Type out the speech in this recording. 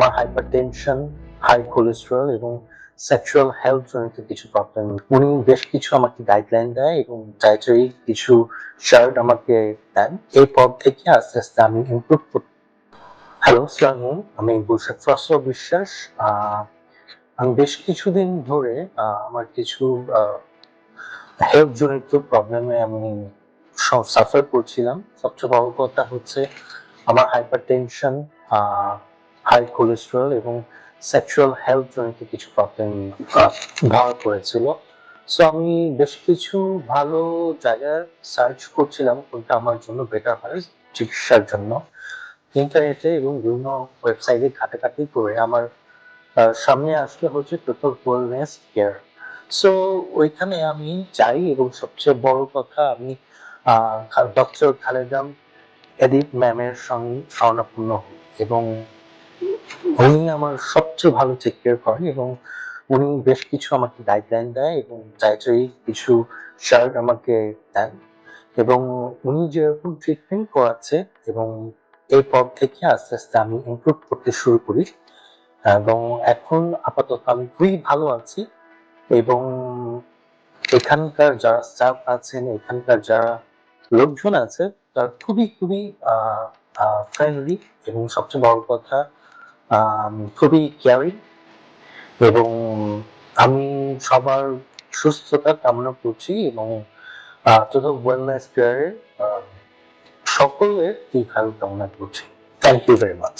আমার hyper tension high cholesterol এবং sexual health জনিত কিছু প্রবলেম উনি বেশ কিছু আমাকে গাইডলাইন দেয় এবং ডায়েটারি কিছু শার্ট আমাকে দেন। এই পদ থেকে আস্তে আস্তে আমি ইম্প্রুভ করতে হ্যালো সালাম আমি গুলশাদ ফসল বিশ্বাস। আমি বেশ কিছুদিন ধরে আমার কিছু হেলথ জনিত প্রবলেমে আমি সাফার করছিলাম। সবচেয়ে বড় কথা হচ্ছে আমার হাইপার টেনশন হাই কোলেস্টেরল এবং সেক্সুয়াল হেলথ জনিত কিছু প্রবলেম ধরা পড়েছিল সো আমি বেশ কিছু ভালো জায়গায় সার্চ করছিলাম কোনটা আমার জন্য বেটার হয় চিকিৎসার জন্য। ইন্টারনেটে এবং বিভিন্ন ওয়েবসাইটে ঘাটাঘাটি করে আমার সামনে আসলে হচ্ছে টোটাল ওয়েলনেস কেয়ার সো ওইখানে আমি চাই এবং সবচেয়ে বড় কথা, আমি ডক্টর খালেদাম এডিট ম্যামের সঙ্গে স্বর্ণাপন্ন হই এবং উনি আমার সবচেয়ে ভালো টেক কেয়ার করেন এবং উনি বেশ কিছু আমাকে গাইডলাইন দেয় এবং ডায়েটারি কিছু শার্ট আমাকে দেন। এবং উনি যেরকম ট্রিটমেন্ট করাচ্ছে এবং এই পর থেকে আস্তে আস্তে আমি ইমপ্রুভ করতে শুরু করি। এবং এখন আপাতত আমি খুবই ভালো আছি এবং এখানকার যারা স্টাফ আছেন, এখানকার যারা লোকজন আছে, তারা খুবই খুবই ফ্রেন্ডলি এবং সবচেয়ে বড় কথা খুবই কেয়ারিং এবং আমি সবার সুস্থতা কামনা করছি এবং ওয়েলনেস কেয়ারের সকলের দীর্ঘায়ু কামনা করছি। Thank you very much